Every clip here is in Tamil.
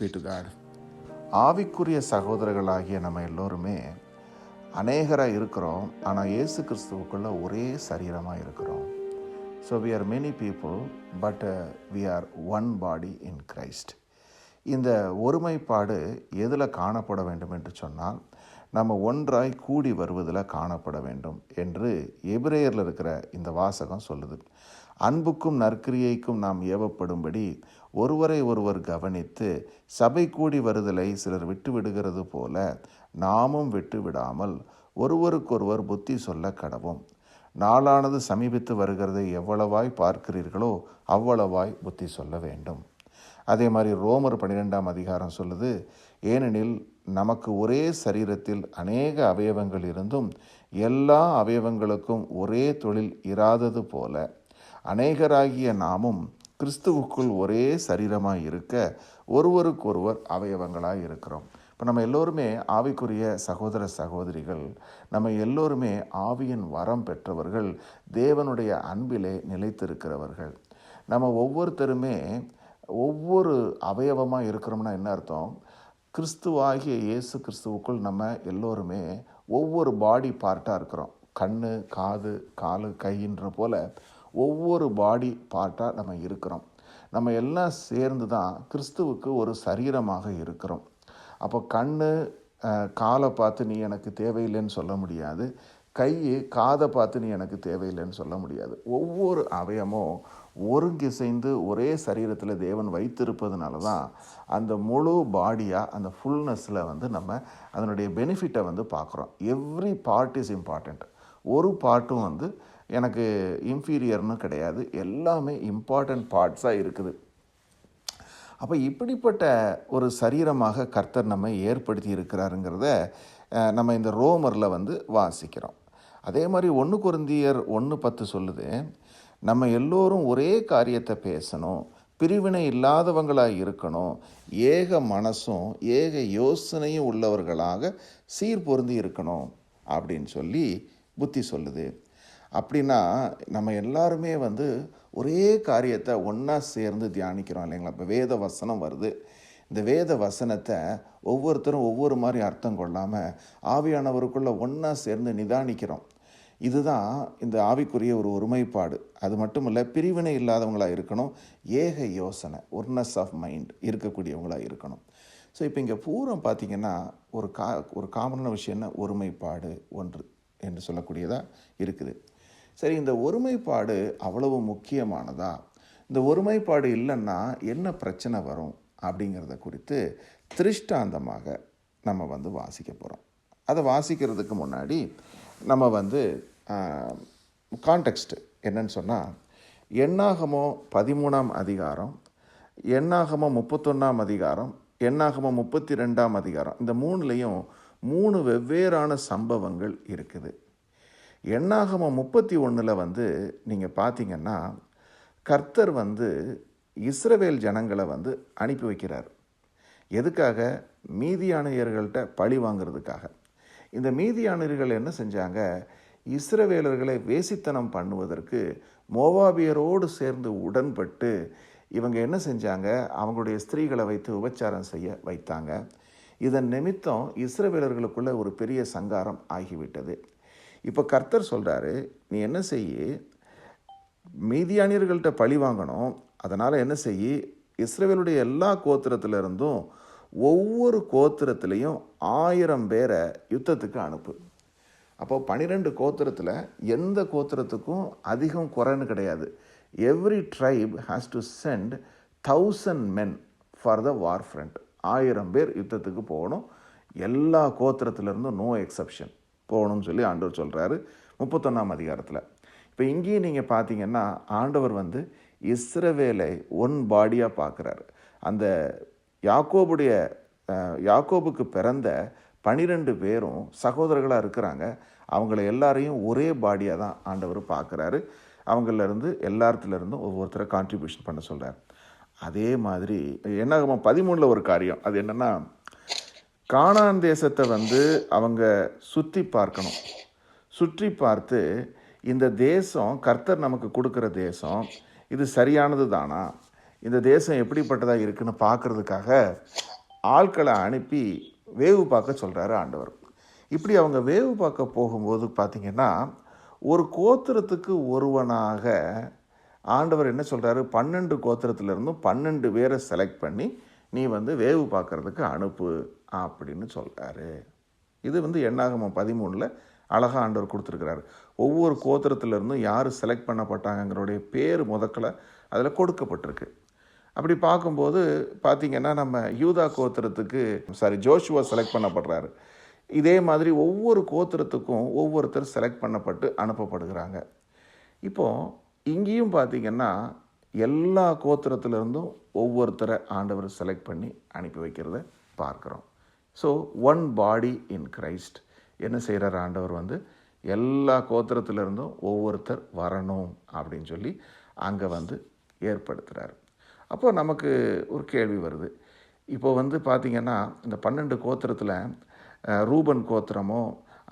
வீட்டுக்கார். ஆவிக்குரிய சகோதரர்களாகிய நம்ம எல்லோருமே அநேகராக இருக்கிறோம். ஆனால் இயேசு கிறிஸ்துவுக்குள்ளே ஒரே சரீரமாக இருக்கிறோம். So we are many people but we are one body in Christ இந்த ஒருமைப்பாடு எதில் காணப்பட வேண்டும் என்று சொன்னால் நம்ம ஒன்றாய் கூடி வருவதில் காணப்பட வேண்டும் என்று எபிரேயரில் இருக்கிற இந்த வாசகம் சொல்லுது. அன்புக்கும் நற்கிரியைக்கும் நாம் ஏவப்படும்படி ஒருவரை ஒருவர் கவனித்து சபை கூடி வருதலை சிலர் விட்டு விடுகிறது போல நாமும் விட்டு விடாமல் ஒருவருக்கொருவர் புத்தி சொல்ல கடவும். நாளானது சமீபித்து வருகிறதை எவ்வளவாய் பார்க்கிறீர்களோ அவ்வளவாய் புத்தி சொல்ல வேண்டும். அதே மாதிரி ரோமர் பன்னிரெண்டாம் அதிகாரம் சொல்லுது ஏனெனில் நமக்கு ஒரே சரீரத்தில் அநேக அவயவங்கள் இருந்தும் எல்லா அவயவங்களுக்கும் ஒரே தொழில் இராதது போல அநேகராகிய நாமும் கிறிஸ்துவுக்குள் ஒரே சரீரமாக இருக்க ஒருவருக்கொருவர் அவயவங்களாக இருக்கிறோம். இப்போ நம்ம எல்லோருமே ஆவிக்குரிய சகோதர சகோதரிகள் நம்ம எல்லோருமே ஆவியின் வரம் பெற்றவர்கள் தேவனுடைய அன்பிலே நிலைத்திருக்கிறவர்கள். நம்ம ஒவ்வொருத்தருமே ஒவ்வொரு அவயவமாக இருக்கிறோம்னா என்ன அர்த்தம்? கிறிஸ்துவாகிய இயேசு கிறிஸ்துவுக்குள் நம்ம எல்லோருமே ஒவ்வொரு பாடி பார்ட்டாக இருக்கிறோம். கண் காது காலு கைன்ற போல் ஒவ்வொரு பாடி பார்ட்டாக நம்ம இருக்கிறோம். நம்ம எல்லாம் சேர்ந்து தான் கிறிஸ்துவுக்கு ஒரு சரீரமாக இருக்கிறோம். அப்போ கண் காலை பார்த்து நீ எனக்கு தேவையில்லைன்னு சொல்ல முடியாது. கை காதை பார்த்து நீ எனக்கு தேவையில்லைன்னு சொல்ல முடியாது. ஒவ்வொரு அவயமும் ஒருங்கிசைந்து ஒரே சரீரத்தில் தேவன் வைத்திருப்பதுனால தான் அந்த முழு பாடியாக அந்த ஃபுல்னஸில் வந்து நம்ம அதனுடைய பெனிஃபிட்டை வந்து பார்க்குறோம். எவ்ரி பார்ட் இஸ் இம்பார்ட்டண்ட் ஒரு பார்ட்டும் வந்து எனக்கு இன்ஃபீரியர்னு கிடையாது. எல்லாமே இம்பார்ட்டண்ட் பார்ட்ஸாக இருக்குது. அப்போ இப்படிப்பட்ட ஒரு சரீரமாக கர்த்தர் நம்மை ஏற்படுத்தி இருக்கிறாருங்கிறத நம்ம இந்த ரோமரில் வந்து வாசிக்கிறோம். அதே மாதிரி ஒன்று குருந்தியர் ஒன்று பத்து சொல்லுது நம்ம எல்லோரும் ஒரே காரியத்தை பேசணும் பிரிவினை இல்லாதவங்களாக இருக்கணும் ஏக மனசும் ஏக யோசனையும் உள்ளவர்களாக சீர் பொருந்தி இருக்கணும் அப்படின்னு சொல்லி புத்தி சொல்லுது. அப்படின்னா நம்ம எல்லாருமே வந்து ஒரே காரியத்தை ஒன்றா சேர்ந்து தியானிக்கிறோம் இல்லைங்களா? இப்போ வேத வசனம் வருது. இந்த வேத வசனத்தை ஒவ்வொருத்தரும் ஒவ்வொரு மாதிரி அர்த்தம் கொள்ளாமல் ஆவியானவருக்குள்ளே ஒன்றா சேர்ந்து நிதானிக்கிறோம். இதுதான் இந்த ஆவிக்குரிய ஒரு ஒருமைப்பாடு. அது மட்டும் இல்லை பிரிவினை இல்லாதவங்களாக இருக்கணும். ஏக யோசனை ஒர்னஸ் ஆஃப் மைண்ட் இருக்கக்கூடியவங்களாக இருக்கணும். ஸோ இப்போ இங்கே பூரம் பார்த்திங்கன்னா ஒரு கா ஒரு காமனான விஷயம் என்ன? ஒருமைப்பாடு ஒன்று என்று சொல்லக்கூடியதாக இருக்குது. சரி இந்த ஒருமைப்பாடு அவ்வளவு முக்கியமானதா? இந்த ஒருமைப்பாடு இல்லைன்னா என்ன பிரச்சனை வரும் அப்படிங்கிறத குறித்து திருஷ்டாந்தமாக நம்ம வந்து வாசிக்க போகிறோம் அதை வாசிக்கிறதுக்கு முன்னாடி நம்ம வந்து கான்டெக்ஸ்ட் என்னன்னு சொன்னால் எண்ணாகமோ பதிமூணாம் அதிகாரம் எண்ணாகமோ முப்பத்தொன்னாம் அதிகாரம் எண்ணாகமோ முப்பத்தி ரெண்டாம் அதிகாரம் இந்த மூணுலேயும் மூணு வெவ்வேறான சம்பவங்கள் இருக்குது. எண்ணாகம முப்பத்தி ஒன்றில் வந்து நீங்கள் பார்த்தீங்கன்னா கர்த்தர் வந்து இஸ்ரவேல் ஜனங்களை வந்து அனுப்பி வைக்கிறார். எதுக்காக? மீதியானியர்கள்ட்ட பழி வாங்கிறதுக்காக. இந்த மீதியானியர்கள் என்ன செஞ்சாங்க? இஸ்ரவேலர்களை வேசித்தனம் பண்ணுவதற்கு மோவாபியரோடு சேர்ந்து உடன்பட்டு இவங்க என்ன செஞ்சாங்க? அவங்களுடைய ஸ்திரீகளை வைத்து உபச்சாரம் செய்ய வைத்தாங்க. இதன் நிமித்தம் இஸ்ரவேலர்களுக்குள்ள ஒரு பெரிய சங்காரம் ஆகிவிட்டது. இப்போ கர்த்தர் சொல்கிறாரு நீ என்ன செய்ய மீதியானியர்கள்ட்ட பழி வாங்கணும். அதனால் என்ன செய்ய இஸ்ரேவேலுடைய எல்லா கோத்திரத்திலிருந்தும் ஒவ்வொரு கோத்திரத்துலேயும் ஆயிரம் பேரை யுத்தத்துக்கு அனுப்பு. அப்போ பன்னிரெண்டு கோத்திரத்தில் எந்த கோத்திரத்துக்கும் அதிகம் குறைன்னு கிடையாது. Every tribe has to send thousand men for the war front ஆயிரம் பேர் யுத்தத்துக்கு போகணும். எல்லா கோத்திரத்துலேருந்தும் நோ எக்ஸப்ஷன் போகணும்னு சொல்லி ஆண்டவர் சொல்கிறாரு முப்பத்தொன்னாம் அதிகாரத்தில். இப்போ இங்கேயும் நீங்கள் பார்த்தீங்கன்னா ஆண்டவர் வந்து இஸ்ரவேலை ஒன் பாடியாக பார்க்குறாரு அந்த யாக்கோபுடைய யாக்கோபுக்கு பிறந்த பனிரெண்டு பேரும் சகோதரர்களாக இருக்கிறாங்க. அவங்கள எல்லாரையும் ஒரே பாடியாக தான் ஆண்டவர் பார்க்குறாரு அவங்களிருந்து எல்லாத்துலேருந்தும் ஒவ்வொருத்தரை கான்ட்ரிபியூஷன் பண்ண சொல்கிறார் அதே மாதிரி என்ன பதிமூணில் ஒரு காரியம். அது என்னென்னா கானான் தேசத்தை வந்து அவங்க சுற்றி பார்க்கணும். சுற்றி பார்த்து இந்த தேசம் கர்த்தர் நமக்கு கொடுக்குற தேசம் இது சரியானது தானா? இந்த தேசம் எப்படிப்பட்டதாக இருக்குன்னு பார்க்குறதுக்காக ஆட்களை அனுப்பி வேவு பார்க்க சொல்கிறாரு ஆண்டவர். இப்படி அவங்க வேவு பார்க்க போகும்போது பார்த்திங்கன்னா ஒரு கோத்திரத்துக்கு ஒருவனாக ஆண்டவர் என்ன சொல்கிறாரு பன்னெண்டு கோத்திரத்துலேருந்தும் பன்னெண்டு பேரை செலக்ட் பண்ணி நீ வந்து வேவு பார்க்குறதுக்கு அனுப்பு அப்படின்னு சொல்கிறாரு இது வந்து எண்ணாகமம் பதிமூணில் அழகாக ஆண்டவர் கொடுத்துருக்கிறாரு. ஒவ்வொரு கோத்திரத்துலேருந்தும் யார் செலக்ட் பண்ணப்பட்டாங்கங்கிறோடைய பேர் முதக்கில் அதில் கொடுக்கப்பட்டிருக்கு. அப்படி பார்க்கும்போது பார்த்திங்கன்னா நம்ம யூதா கோத்திரத்துக்கு சாரி ஜோஷுவா செலக்ட் பண்ணப்படுறாரு. இதே மாதிரி ஒவ்வொரு கோத்திரத்துக்கும் ஒவ்வொருத்தர் செலக்ட் பண்ணப்பட்டு அனுப்பப்படுகிறாங்க. இப்போது இங்கேயும் பார்த்திங்கன்னா எல்லா கோத்திரத்துலேருந்தும் ஒவ்வொருத்தரை ஆண்டவர் செலக்ட் பண்ணி அனுப்பி வைக்கிறத பார்க்குறோம். So one body in Christ என்ன செய்கிறார் ஆண்டவர் வந்து? எல்லா கோத்திரத்திலிருந்தும் ஒவ்வொருத்தர் வரணும் அப்படின்னு சொல்லி அங்கே வந்து ஏற்படுத்துகிறார் அப்போது நமக்கு ஒரு கேள்வி வருது. இப்போ வந்து பார்த்திங்கன்னா இந்த பன்னெண்டு கோத்திரத்தில் ரூபன் கோத்திரமோ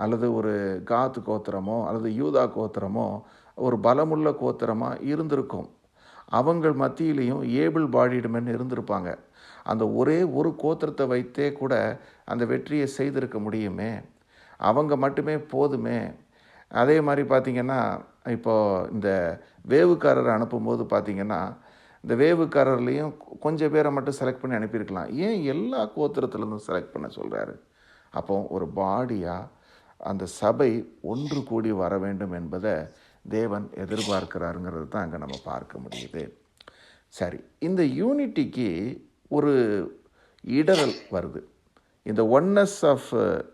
அல்லது ஒரு காத் கோத்திரமோ அல்லது யூதா கோத்திரமோ ஒரு பலமுள்ள கோத்திரமாக இருந்திருக்கும். அவங்கள் மத்தியிலையும் ஏபிள் பாடிடுமென்னு இருந்திருப்பாங்க. அந்த ஒரே ஒரு கோத்திரத்தை வைத்தே கூட அந்த வெற்றியை செய்திருக்க முடியுமே? அவங்க மட்டுமே போதுமே? அதே மாதிரி பார்த்திங்கன்னா இப்போது இந்த வேவுக்காரரை அனுப்பும்போது பார்த்திங்கன்னா இந்த வேவுக்காரர்லேயும் கொஞ்சம் பேரை மட்டும் செலக்ட் பண்ணி அனுப்பியிருக்கலாம். ஏன் எல்லா கோத்திரத்துலேருந்தும் செலக்ட் பண்ண சொல்கிறாரு அப்போ ஒரு பாடியாக அந்த சபை ஒன்று கூடி வர வேண்டும் என்பதை தேவன் எதிர்பார்க்கிறாருங்கிறது தான் அங்கே நம்ம பார்க்க முடியுது. சரி இந்த யூனிட்டிக்கு ஒரு இடரல் வருது. இந்த oneness of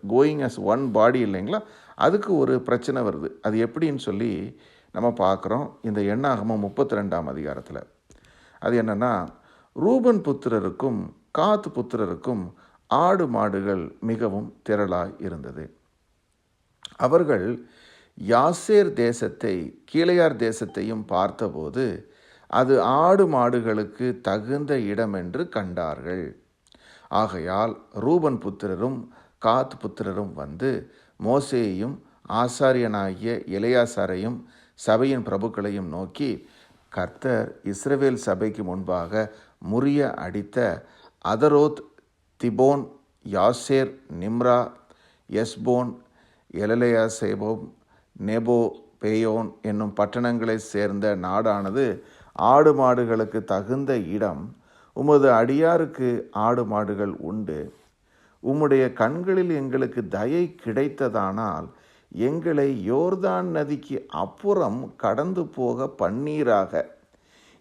going as one body இல்லைங்களா? அதுக்கு ஒரு பிரச்சனை வருது. அது எப்படின்னு சொல்லி நம்ம பார்க்குறோம். இந்த எண்ணாகமம் முப்பத்தி ரெண்டாம் அதிகாரத்தில். அது என்னென்னா ரூபன் புத்திரருக்கும் காத் புத்திரருக்கும் ஆடு மாடுகள் மிகவும் திரளாய் இருந்தது. அவர்கள் யாசேர் தேசத்தை கீழையார் தேசத்தையும் பார்த்தபோது அது ஆடு மாடுகளுக்கு தகுந்த இடம் என்று கண்டார்கள். ஆகையால் ரூபன் புத்திரரும் காத் புத்திரரும் வந்து மோசேயையும் ஆசாரியனாகிய இளையாசாரையும் சபையின் பிரபுக்களையும் நோக்கி கர்த்தர் இஸ்ரவேல் சபைக்கு முன்பாக முறிய அடித்த அதரோத் திபோன் யாசேர் நிம்ரா எஸ்போன் எலலையா சேபோம் நெபோ பேயோன் என்னும் பட்டணங்களைச் சேர்ந்த நாடானது ஆடு மாடுகளுக்கு தகுந்த இடம். உமது அடியாருக்கு ஆடு மாடுகள் உண்டு. உம்முடைய கண்களில் எங்களுக்கு தயை கிடைத்ததானால் எங்களை யோர்தான் நதிக்கு அப்புறம் கடந்து போக பன்னீராக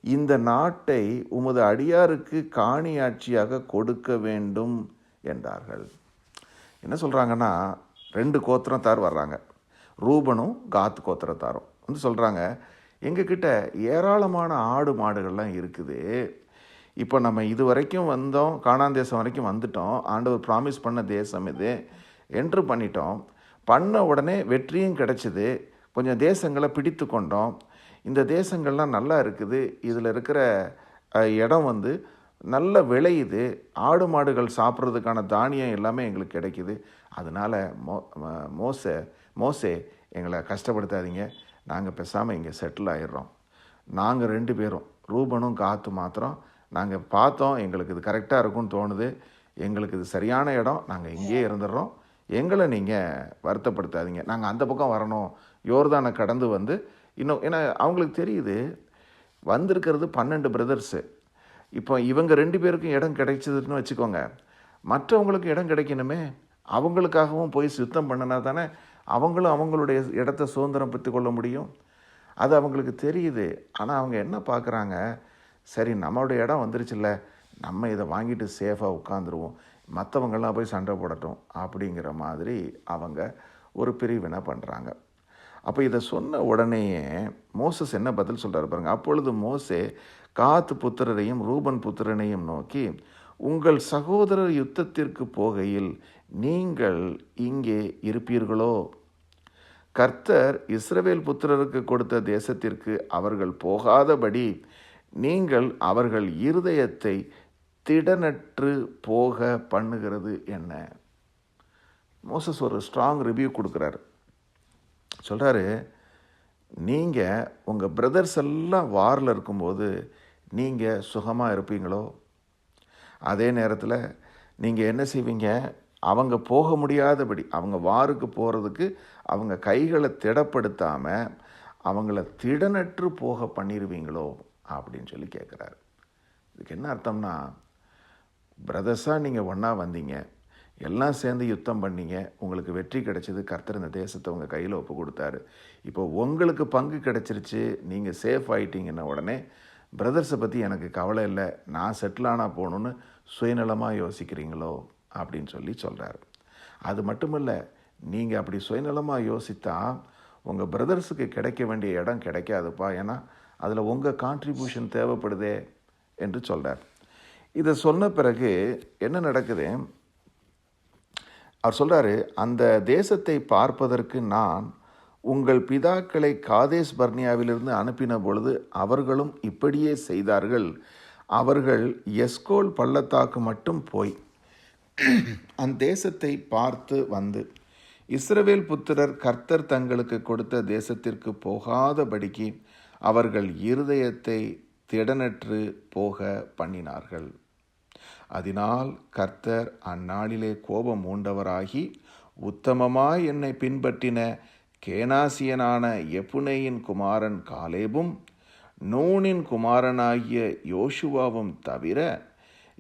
இந்த நாட்டை உமது அடியாருக்கு காணியாட்சியாக கொடுக்க வேண்டும் என்றார்கள். என்ன சொல்கிறாங்கன்னா ரெண்டு கோத்திரத்தார் வர்றாங்க. ரூபனும் காத் கோத்திரத்தாரும் வந்து சொல்கிறாங்க எங்ககிட்ட ஏராளமான ஆடு மாடுகள்லாம் இருக்குது. இப்போ நம்ம இது வரைக்கும் வந்தோம் காணாந்தேசம் வரைக்கும் வந்துட்டோம் ஆண்டவர் ப்ராமிஸ் பண்ண தேசம் இது. என்ட்ரு பண்ணிட்டோம். பண்ண உடனே வெற்றியும் கிடச்சிது. கொஞ்சம் தேசங்களை பிடித்து கொண்டோம். இந்த தேசங்கள்லாம் நல்லா இருக்குது. இதில் இருக்கிற இடம் வந்து நல்ல விளையுது ஆடு மாடுகள் சாப்பிட்றதுக்கான தானியம் எல்லாமே எங்களுக்கு கிடைக்குது. அதனால் மோ மோச மோசே எங்களை கஷ்டப்படுத்தாதீங்க. நாங்கள் பேசாமல் இங்கே செட்டில் ஆயிடுறோம். நாங்கள் ரெண்டு பேரும் ரூபனும் காத்து மாத்திரம் நாங்கள் பார்த்தோம் எங்களுக்கு இது கரெக்டாக இருக்கும்னு தோணுது. எங்களுக்கு இது சரியான இடம் நாங்கள் இங்கேயே இருந்துடுறோம். எங்களை நீங்கள் வருத்தப்படுத்தாதீங்க. நாங்கள் அந்த பக்கம் வரணும். யோர்தானை கடந்து வந்து இன்னும் ஏன்னா அவங்களுக்கு தெரியுது வந்திருக்கிறது பன்னெண்டு பிரதர்ஸு இப்போ இவங்க ரெண்டு பேருக்கும் இடம் கிடைச்சதுன்னு வச்சுக்கோங்க. மற்றவங்களுக்கு இடம் கிடைக்கணுமே. அவங்களுக்காகவும் போய் சுத்தம் பண்ணினா தானே அவங்களும் அவங்களுடைய இடத்த சுதந்திரம் பெற்று கொள்ள முடியும். அது அவங்களுக்கு தெரியுது. ஆனால் அவங்க என்ன பார்க்குறாங்க? சரி நம்மளுடைய இடம் வந்துருச்சுல்ல. நம்ம இதை வாங்கிட்டு சேஃபாக உட்காந்துருவோம் மற்றவங்கெல்லாம் போய் சண்டை போடட்டும் அப்படிங்கிற மாதிரி அவங்க ஒரு பிரிவினை பண்ணுறாங்க அப்போ இதை சொன்ன உடனேயே மோசஸ் என்ன பதில் சொல்கிறார் பாருங்க. அப்பொழுது மோசே காத்து புத்திரரையும் ரூபன் புத்திரனையும் நோக்கி உங்கள் சகோதரர் யுத்தத்திற்கு போகையில் நீங்கள் இங்கே இருப்பீர்களோ? கர்த்தர் இஸ்ரவேல் புத்திரருக்கு கொடுத்த தேசத்திற்கு அவர்கள் போகாதபடி நீங்கள் அவர்கள் இருதயத்தை திடனற்று போக பண்ணுகிறது என்ன? மோசஸ் ஒரு ஸ்ட்ராங் ரிவ்யூ கொடுக்குறாரு. சொல்கிறாரு நீங்கள் உங்கள் பிரதர்ஸ் எல்லாம் வாரில் இருக்கும்போது நீங்கள் சுகமாக இருப்பீங்களோ? அதே நேரத்தில் நீங்கள் என்ன செய்வீங்க? அவங்க போக முடியாதபடி அவங்க வாருக்கு போகிறதுக்கு அவங்க கைகளை திடப்படுத்தாமல் அவங்கள திடனற்று போக பண்ணிடுவீங்களோ அப்படின்னு சொல்லி கேட்குறாரு இதுக்கு என்ன அர்த்தம்னா பிரதர்ஸாக நீங்கள் ஒன்றா வந்தீங்க எல்லாம் சேர்ந்து யுத்தம் பண்ணீங்க உங்களுக்கு வெற்றி கிடைச்சது கர்த்தர் இந்த தேசத்தை உங்கள் கையில் ஒப்பு கொடுத்தாரு. இப்போ உங்களுக்கு பங்கு கிடச்சிருச்சு நீங்கள் சேஃப் ஆகிட்டீங்கன்ன உடனே பிரதர்ஸை பற்றி எனக்கு கவலை இல்லை நான் செட்டில் ஆனால் போகணுன்னு சுயநலமாக யோசிக்கிறீங்களோ அப்படின்னு சொல்லி சொல்கிறாரு அது மட்டும் இல்லை நீங்கள் அப்படி சுயநலமாக யோசித்தா உங்கள் பிரதர்ஸுக்கு கிடைக்க வேண்டிய இடம் கிடைக்காதுப்பா. ஏன்னா அதில் உங்கள் கான்ட்ரிபியூஷன் தேவைப்படுதே என்று சொல்கிறார் இதை சொன்ன பிறகு என்ன நடக்குது? அவர் சொல்கிறாரு அந்த தேசத்தை பார்ப்பதற்கு நான் உங்கள் பிதாக்களை காதேஸ் பர்னியாவிலிருந்து அனுப்பின பொழுது அவர்களும் இப்படியே செய்தார்கள். அவர்கள் எஸ்கோல் பள்ளத்தாக்கு மட்டும் போய் அந்த தேசத்தை பார்த்து வந்து இஸ்ரவேல் புத்திரர் கர்த்தர் தங்களுக்கு கொடுத்த தேசத்திற்கு போகாதபடிக்கு அவர்கள் இருதயத்தை திடனற்று போக பண்ணினார்கள். அதனால் கர்த்தர் அந்நாளிலே கோபம் மூண்டவராகி உத்தமமாய் என்னை பின்பற்றின கேனாசியனான எப்புனேயின் குமாரன் காலேபும் நூனின் குமாரனாகிய யோசுவாவும் தவிர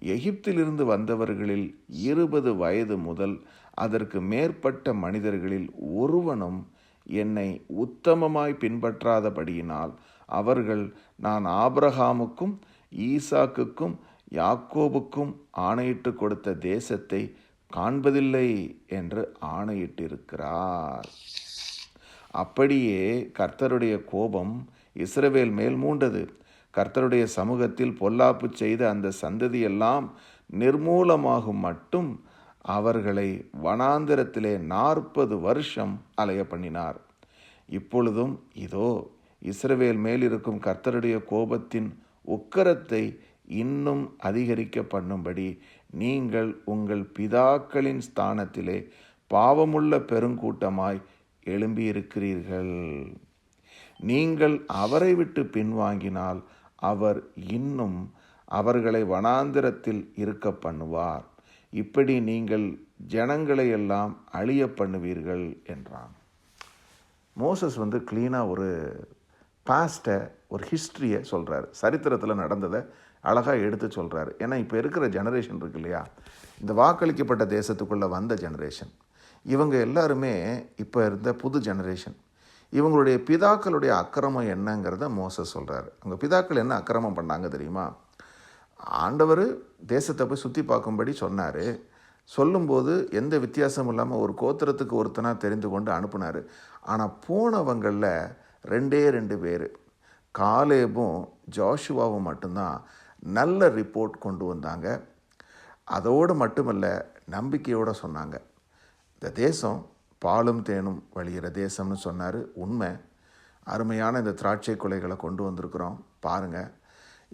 எகிப்திலிருந்து வந்தவர்களில் இருபது வயது முதல் அதற்கு மேற்பட்ட மனிதர்களில் ஒருவனும் என்னை உத்தமமாய் பின்பற்றாதபடியினால் அவர்கள் நான் ஆபிரகாமுக்கும் ஈசாக்குக்கும் யாக்கோபுக்கும் ஆணையிட்டு கொடுத்த தேசத்தை காண்பதில்லை என்று ஆணையிட்டிருக்கிறார். அப்படியே கர்த்தருடைய கோபம் இஸ்ரவேல் மேல் மூண்டது. கர்த்தருடைய சமூகத்தில் பொல்லாப்பு செய்த அந்த சந்ததியெல்லாம் நிர்மூலமாகும் மட்டும் அவர்களை வனாந்திரத்திலே நாற்பது வருஷம் அலைய பண்ணினார் இப்பொழுதும் இதோ இஸ்ரவேல் மேல் இருக்கும் கர்த்தருடைய கோபத்தின் உக்கரத்தை இன்னும் அதிகரிக்க பண்ணும்படி நீங்கள் உங்கள் பிதாக்களின் ஸ்தானத்திலே பாவமுள்ள பெருங்கூட்டமாய் எழும்பியிருக்கிறீர்கள். நீங்கள் அவரை விட்டு பின்வாங்கினால் அவர் இன்னும் அவர்களை வனாந்திரத்தில் இருக்க பண்ணுவார். இப்படி நீங்கள் ஜனங்களை எல்லாம் அழிய பண்ணுவீர்கள் என்றான். மோசஸ் வந்து க்ளீனாக ஒரு பாஸ்ட்டை ஒரு ஹிஸ்ட்ரியை சொல்கிறார் சரித்திரத்தில் நடந்ததை அழகாக எடுத்து சொல்கிறார் ஏன்னா இப்போ இருக்கிற ஜெனரேஷன் இருக்கு இல்லையா? இந்த வாக்களிக்கப்பட்ட தேசத்துக்குள்ளே வந்த ஜெனரேஷன் இவங்க எல்லாருமே இப்போ இருந்த புது ஜெனரேஷன் இவங்களுடைய பிதாக்களுடைய அக்கிரமம் என்னங்கிறத மோச சொல்கிறார் அவங்க பிதாக்கள் என்ன அக்கிரமம் பண்ணாங்க தெரியுமா? ஆண்டவர் தேசத்தை போய் சுற்றி பார்க்கும்படி சொன்னார். சொல்லும்போது எந்த வித்தியாசமும் இல்லாமல் ஒரு கோத்திரத்துக்கு ஒருத்தனாக தெரிந்து கொண்டு அனுப்புனார். ஆனால் போனவங்களில் ரெண்டே ரெண்டு பேர். காலேபும் ஜாஷுவாவும் மட்டும்தான் நல்ல ரிப்போர்ட் கொண்டு வந்தாங்க. அதோடு மட்டுமல்ல நம்பிக்கையோடு சொன்னாங்க. இந்த தேசம் பாலும் தேனும் வழிகிற தேசம்னு சொன்னார். உண்மை. அருமையான இந்த திராட்சை கொலைகளை கொண்டு வந்திருக்கிறோம். பாருங்கள்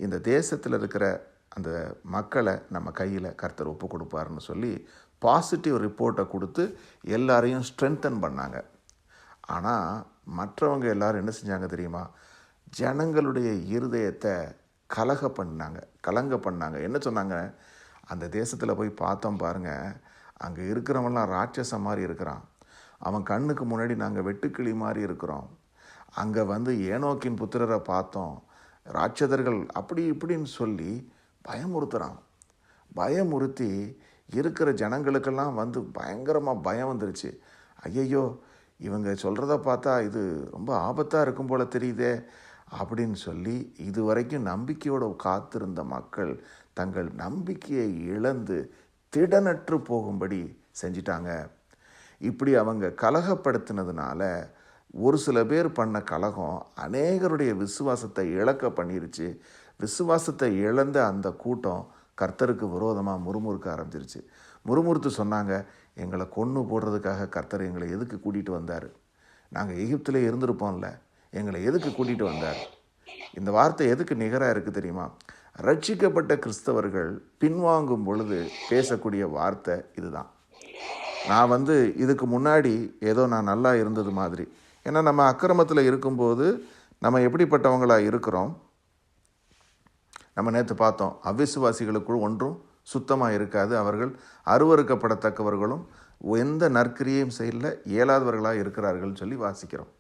இந்த தேசத்தில் இருக்கிற அந்த மக்களை நம்ம கையில் கர்த்தர் ஒப்பு கொடுப்பாருன்னு சொல்லி பாசிட்டிவ் ரிப்போர்ட்டை கொடுத்து எல்லாரையும் ஸ்ட்ரென்தன் பண்ணாங்க. ஆனால் மற்றவங்க எல்லோரும் என்ன செஞ்சாங்க தெரியுமா? ஜனங்களுடைய இருதயத்தை கலக பண்ணாங்க கலங்க பண்ணாங்க. என்ன சொன்னாங்க? அந்த தேசத்தில் போய் பார்த்தோம் பாருங்கள் அங்கே இருக்கிறவன்லாம் ராட்சசம் மாதிரி இருக்கிறான். அவன் கண்ணுக்கு முன்னாடி நாங்கள் வெட்டுக்கிளி மாதிரி இருக்கிறோம். அங்கே வந்து ஏனோக்கின் புத்திரரை பார்த்தோம். ராட்சதர்கள் அப்படி இப்படின்னு சொல்லி பயமுறுத்துகிறான் பயமுறுத்தி இருக்கிற ஜனங்களுக்கெல்லாம் வந்து பயங்கரமாக பயம் வந்துருச்சு. ஐயையோ இவங்க சொல்கிறத பார்த்தா இது ரொம்ப ஆபத்தாக இருக்கும் போல் தெரியுதே அப்படின்னு சொல்லி இதுவரைக்கும் நம்பிக்கையோடு காத்திருந்த மக்கள் தங்கள் நம்பிக்கையை இழந்து திடனற்று போகும்படி செஞ்சிட்டாங்க. இப்படி அவங்க கலகப்படுத்தினதுனால ஒரு சில பேர் பண்ண கலகம் அநேகருடைய விசுவாசத்தை இழக்க பண்ணிருச்சு. விசுவாசத்தை இழந்த அந்த கூட்டம் கர்த்தருக்கு விரோதமாக முறுமுறுக்க ஆரம்பிச்சிருச்சு. முறுமுறுத்து சொன்னாங்க எங்களை கொன்று போடுறதுக்காக கர்த்தர் எங்களை எதுக்கு கூட்டிகிட்டு வந்தார்? நாங்கள் எகிப்தில் இருந்திருப்போம்ல எங்களை எதுக்கு கூட்டிகிட்டு வந்தார்? இந்த வார்த்தை எதுக்கு நிகராக இருக்குது தெரியுமா? ரட்சிக்கப்பட்ட கிறிஸ்தவர்கள் பின்வாங்கும் பொழுது பேசக்கூடிய வார்த்தை இதுதான். நான் வந்து இதுக்கு முன்னாடி ஏதோ நான் நல்லா இருந்தது மாதிரி. ஏன்னா நம்ம அக்கிரமத்தில் இருக்கும்போது நம்ம எப்படிப்பட்டவங்களாக இருக்கிறோம்? நம்ம நேற்று பார்த்தோம் அவிசுவாசிகளுக்குள் ஒன்றும் சுத்தமாக இருக்காது. அவர்கள் அருவறுக்கப்படத்தக்கவர்களும் எந்த நற்கிரியையும் செய்யல இயலாதவர்களாக இருக்கிறார்கள் சொல்லி வாசிக்கிறோம்.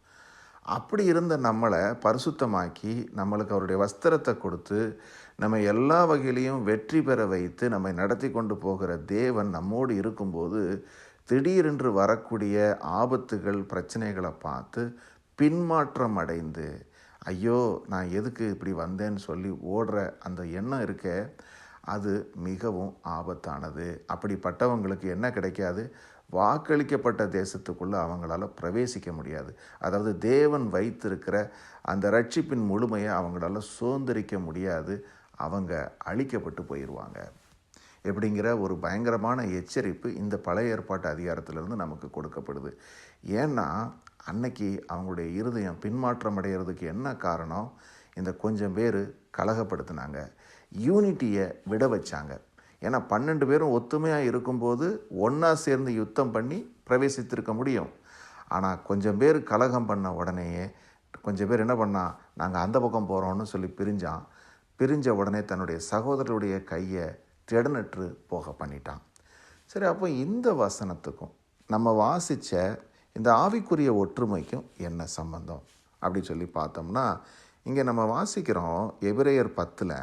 அப்படி இருந்த நம்மளை பரிசுத்தமாக்கி நம்மளுக்கு அவருடைய வஸ்திரத்தை கொடுத்து நம்ம எல்லா வகையிலையும் வெற்றி பெற வைத்து நம்மை நடத்தி கொண்டு போகிற தேவன் நம்மோடு இருக்கும்போது திடீரென்று வரக்கூடிய ஆபத்துகள் பிரச்சனைகளை பார்த்து பின்மாற்றம் அடைந்து ஐயோ நான் எதுக்கு இப்படி வந்தேன்னு சொல்லி ஓடுற அந்த எண்ணம் இருக்க அது மிகவும் ஆபத்தானது. அப்படிப்பட்டவங்களுக்கு என்ன கிடைக்காது? வாக்களிக்கப்பட்ட தேசத்துக்குள்ளே அவங்களால பிரவேசிக்க முடியாது. அதாவது தேவன் வைத்திருக்கிற அந்த ரட்சிப்பின் முழுமையை அவங்களால சுதந்திரிக்க முடியாது. அவங்க அழிக்கப்பட்டு போயிடுவாங்க எப்படிங்கிற ஒரு பயங்கரமான எச்சரிப்பு இந்த பழைய ஏற்பாட்டு அதிகாரத்திலிருந்து நமக்கு கொடுக்கப்படுது. ஏன்னா அன்னைக்கு அவங்களுடைய இருதயம் பின்மாற்றம் அடைகிறதுக்கு என்ன காரணம்? இந்த கொஞ்சம் பேர் கலகப்படுத்தினாங்க. யூனிட்டியை விட வச்சாங்க. ஏன்னா பன்னெண்டு பேரும் ஒத்துமையாக இருக்கும்போது ஒன்றா சேர்ந்து யுத்தம் பண்ணி பிரவேசித்திருக்க முடியும். ஆனால் கொஞ்சம் பேர் கலகம் பண்ண உடனேயே கொஞ்சம் பேர் என்ன பண்ணால் நாங்கள் அந்த பக்கம் போகிறோம்னு சொல்லி பிரிஞ்சான். பிரிஞ்ச உடனே தன்னுடைய சகோதரருடைய கையை திடனற்று போக பண்ணிட்டான். சரி அப்போ இந்த வசனத்துக்கும் நம்ம வாசித்த இந்த ஆவிக்குரிய ஒற்றுமைக்கும் என்ன சம்பந்தம்? அப்படி சொல்லி பார்த்தோம்னா இங்கே நம்ம வாசிக்கிறோம் எபிரேயர் பத்தில்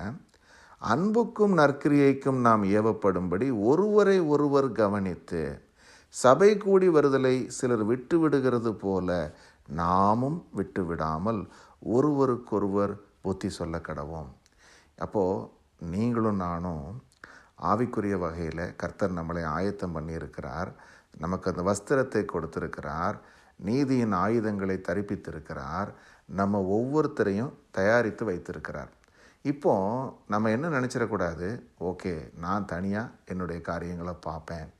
அன்புக்கும் நற்கிரியைக்கும் நாம் ஏவப்படும்படி ஒருவரை ஒருவர் கவனித்து சபை கூடி வருதலை சிலர் விட்டு விடுகிறது போல நாமும் விட்டு விடாமல் ஒருவருக்கொருவர் புத்தி சொல்ல கடவோம் அப்போது நீங்களும் நானும் ஆவிக்குரிய வகையில் கர்த்தர் நம்மளை ஆயத்தம் பண்ணியிருக்கிறார். நமக்கு அந்த வஸ்திரத்தை கொடுத்திருக்கிறார். நீதியின் ஆயுதங்களை தரிப்பித்திருக்கிறார். நம்ம ஒவ்வொருத்தரையும் தயாரித்து வைத்திருக்கிறார். இப்போ நம்ம என்ன நினச்சிடக்கூடாது? ஓகே நான் தனியாக என்னுடைய காரியங்களை பார்ப்பேன்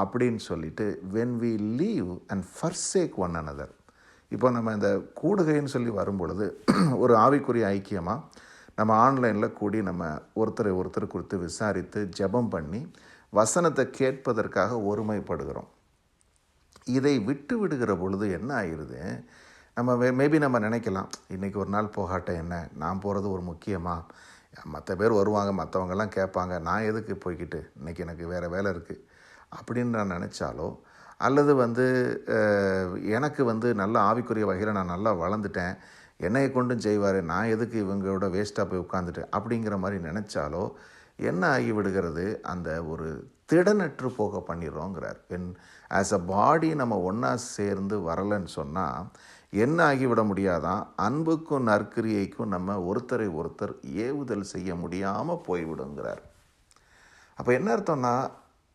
அப்படின்னு சொல்லிட்டு when we leave and forsake one another இப்போ நம்ம இந்த கூடுகைன்னு சொல்லி வரும்பொழுது ஒரு ஆவிக்குரிய ஐக்கியமாக நம்ம ஆன்லைனில் கூடி நம்ம ஒருத்தரை ஒருத்தர் குறித்து விசாரித்து ஜெபம் பண்ணி வசனத்தை கேட்பதற்காக ஒருமைப்படுகிறோம். இதை விட்டு விடுகிற பொழுது என்ன ஆயிடுது? நம்ம மேபி நம்ம நினைக்கலாம் இன்றைக்கி ஒரு நாள் போகாட்ட என்ன? நான் போகிறது ஒரு முக்கியமாக மற்ற பேர் வருவாங்க மற்றவங்கெல்லாம் கேட்பாங்க நான் எதுக்கு போய்கிட்டு இன்றைக்கி எனக்கு வேறு வேலை இருக்குது அப்படின்னு நான் நினச்சாலோ அல்லது வந்து எனக்கு வந்து நல்ல ஆவிக்குரிய வகையில் நான் நல்லா வளர்ந்துட்டேன் என்னையை கொண்டும் செய்வார் நான் எதுக்கு இவங்களோட வேஸ்ட்டாக போய் உட்காந்துட்டு அப்படிங்கிற மாதிரி நினச்சாலோ என்ன ஆகி விடுகிறது? அந்த ஒரு திடனற்று போக பண்ணிடுறோங்கிறார். என் ஆஸ் அ பாடி நம்ம ஒன்றா சேர்ந்து வரலைன்னு சொன்னால் என்ன ஆகிவிட முடியாதான்? அன்புக்கும் நற்கிரியைக்கும் நம்ம ஒருத்தரை ஒருத்தர் ஏவுதல் செய்ய முடியாமல் போய்விடுங்கிறார். அப்போ என்ன அர்த்தம்னா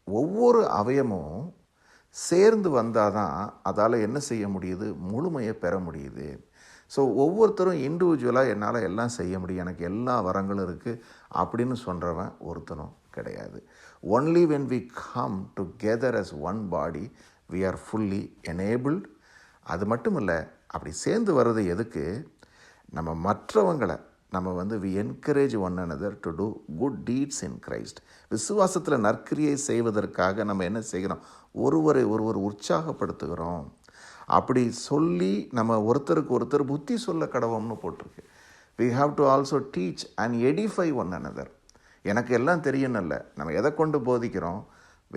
ஒவ்வொரு அவயமும் சேர்ந்து வந்தால் தான் அதால் என்ன செய்ய முடியுது? முழுமையை பெற முடியுது. ஸோ ஒவ்வொருத்தரும் இண்டிவிஜுவலாக என்னால் எல்லாம் செய்ய முடியும். எனக்கு எல்லா வரங்களும் இருக்குது அப்படின்னு சொல்கிறவன் ஒருத்தனும் கிடையாது. Only when we come together as one body we are fully enabled அது மட்டும் இல்லை அப்படி சேர்ந்து வர்றது எதுக்கு? நம்ம மற்றவங்களை நம்ம வந்து we encourage one another to do good deeds in Christ விசுவாசத்தில் நற்கிரியை செய்வதற்காக நம்ம என்ன செய்கிறோம்? ஒருவரை ஒருவர் உற்சாகப்படுத்துகிறோம். அப்படி சொல்லி நம்ம ஒருத்தருக்கு ஒருத்தர் புத்தி சொல்ல கடவோம்னு போட்டிருக்கு. We have to also teach and edify one another எனக்கு எல்லாம் தெரியும்னு இல்லை நம்ம எதை கொண்டு போதிக்கிறோம்?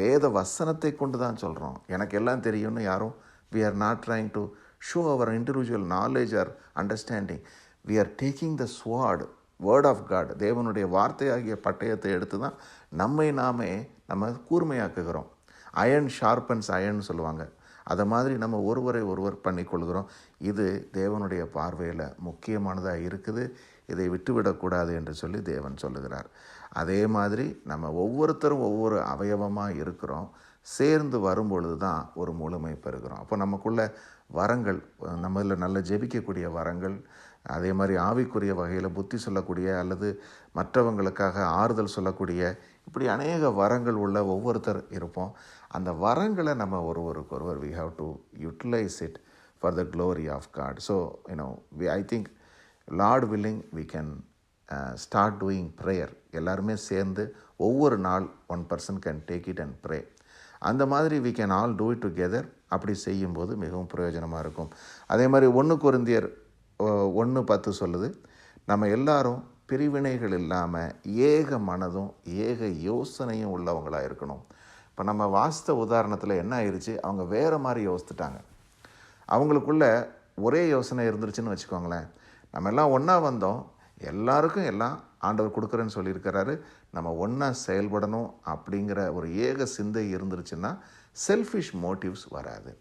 வேத வசனத்தை கொண்டு தான் சொல்கிறோம் எனக்கு எல்லாம் தெரியும்னு யாரும்? We are not trying to show our individual knowledge or understanding we are taking the sword word of God தேவனுடைய வார்த்தையாகிய பட்டயத்தை எடுத்து தான் நம்மை நாமே நம்ம கூர்மையாக்குகிறோம். அயன் ஷார்பன்ஸ் அயன் சொல்லுவாங்க. அதை மாதிரி நம்ம ஒருவரை ஒருவர் பண்ணிக்கொள்கிறோம் இது தேவனுடைய பார்வையில் முக்கியமானதாக இருக்குது. இதை விட்டுவிடக்கூடாது என்று சொல்லி தேவன் சொல்லுகிறார். அதே மாதிரி நம்ம ஒவ்வொருத்தரும் ஒவ்வொரு அவயவமாக இருக்கிறோம். சேர்ந்து வரும்பொழுது தான் ஒரு முழுமை பெறுகிறோம். அப்போ நமக்குள்ள வரங்கள் நம்மள நல்ல ஜெபிக்கக்கூடிய வரங்கள் அதே மாதிரி ஆவிக்குரிய வகையில் புத்தி சொல்லக்கூடிய அல்லது மற்றவங்களுக்காக ஆறுதல் சொல்லக்கூடிய இப்படி அநேக வரங்கள் உள்ள ஒவ்வொருத்தர் இருப்போம். அந்த வரங்களை நம்ம ஒருவருக்கு ஒருவர் we have to utilise it for the glory of God so you know we I think Lord willing we can start doing prayer எல்லாருமே சேர்ந்து ஒவ்வொரு நாள் one person can take it and pray அந்த மாதிரி we can all do it together அப்படி செய்யும்போது மிகவும் பிரயோஜனமாக இருக்கும். அதே மாதிரி ஒன்று குருந்தியர் ஒன்று பத்து சொல்லுது நம்ம எல்லாரும் பிரிவினைகள் இல்லாமல் ஏக மனதும் ஏக யோசனையும் உள்ளவங்களாக இருக்கணும். இப்போ நம்ம வாஸ்த உதாரணத்தில் என்ன ஆயிடுச்சு அவங்க வேறு மாதிரி யோசித்துட்டாங்க. அவங்களுக்குள்ள ஒரே யோசனை இருந்துருச்சுன்னு வச்சுக்கோங்களேன். நம்ம எல்லாம் ஒன்றா வந்தோம். எல்லாருக்கும் எல்லாம் ஆண்டவர் கொடுக்குறேன்னு சொல்லியிருக்கிறாரு. நம்ம ஒன்றா செயல்படணும் அப்படிங்கிற ஒரு ஏக சிந்தை இருந்துருச்சுன்னா செல்ஃபிஷ் மோட்டிவ்ஸ் வராது.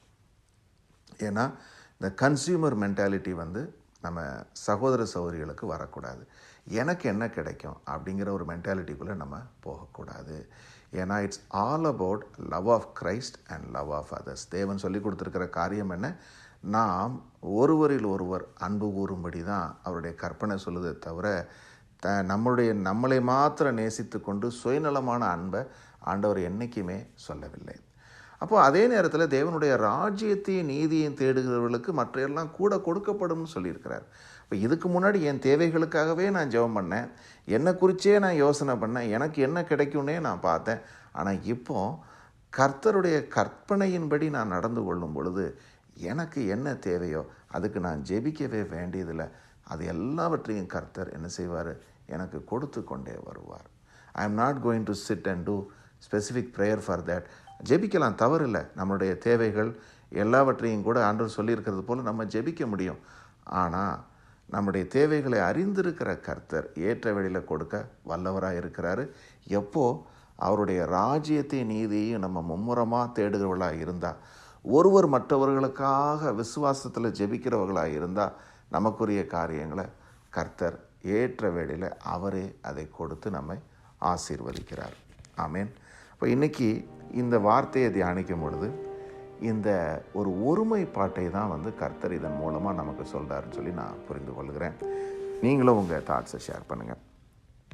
ஏன்னா இந்த கன்சியூமர் மென்டாலிட்டி வந்து நம்ம சகோதர சௌகரிகளுக்கு வரக்கூடாது. எனக்கு என்ன கிடைக்கும் அப்படிங்கிற ஒரு மென்டாலிட்டிக்குள்ளே நம்ம போகக்கூடாது. ஏன்னா it's all about love of Christ and love of others தேவன் சொல்லி கொடுத்துருக்கிற காரியம் என்ன? நாம் ஒருவரில் ஒருவர் அன்பு கூறும்படி தான் அவருடைய கற்பனை சொல்லுதே தவிர த நம்மளுடைய நம்மளை மாத்திரம் நேசித்து கொண்டு சுயநலமான அன்பை ஆண்டவர் என்றைக்குமே சொல்லவில்லை. அப்போ அதே நேரத்தில் தேவனுடைய ராஜ்யத்தையும் நீதியையும் தேடுகிறவர்களுக்கு மற்ற எல்லாம் கூட கொடுக்கப்படும்னு சொல்லியிருக்கிறார். இப்போ இதுக்கு முன்னாடி என் தேவைகளுக்காகவே நான் ஜெபம் பண்ணேன். என்னை குறிச்சே நான் யோசனை பண்ணேன். எனக்கு என்ன கிடைக்கும்னே நான் பார்த்தேன். ஆனால் இப்போ கர்த்தருடைய கற்பனையின்படி நான் நடந்து கொள்ளும் பொழுது எனக்கு என்ன தேவையோ அதுக்கு நான் ஜெபிக்கவே வேண்டியதில்லை. அது எல்லாவற்றையும் கர்த்தர் என்ன செய்வார்? எனக்கு கொடுத்து கொண்டே வருவார். I am not going to sit and do specific prayer for that ஜெபிக்கலாம் தவறில்லை. நம்மளுடைய தேவைகள் எல்லாவற்றையும் கூட ஆண்டவர் சொல்லியிருக்கிறது போல் நம்ம ஜெபிக்க முடியும். ஆனால் நம்முடைய தேவைகளை அறிந்திருக்கிற கர்த்தர் ஏற்ற வழியில் கொடுக்க வல்லவராக இருக்கிறாரு. எப்போ? அவருடைய ராஜ்யத்தை நீதியையும் நம்ம மும்முரமாக தேடுகிறவர்களாக இருந்தால் ஒருவர் மற்றவர்களுக்காக விசுவாசத்தில் ஜெபிக்கிறவர்களாக இருந்தால் நமக்குரிய காரியங்களை கர்த்தர் ஏற்ற வேளையில் அவரே அதை கொடுத்து நம்மை ஆசீர்வதிக்கிறார். ஆமேன். இப்போ இன்றைக்கி இந்த வார்த்தையை தியானிக்கும் பொழுது இந்த ஒரு ஒருமைப்பாட்டை தான் வந்து கர்த்தர் இதன் மூலமாக நமக்கு சொல்கிறாருன்னு சொல்லி நான் புரிந்து கொள்கிறேன். நீங்களும் உங்கள் தாட்ஸை ஷேர் பண்ணுங்கள்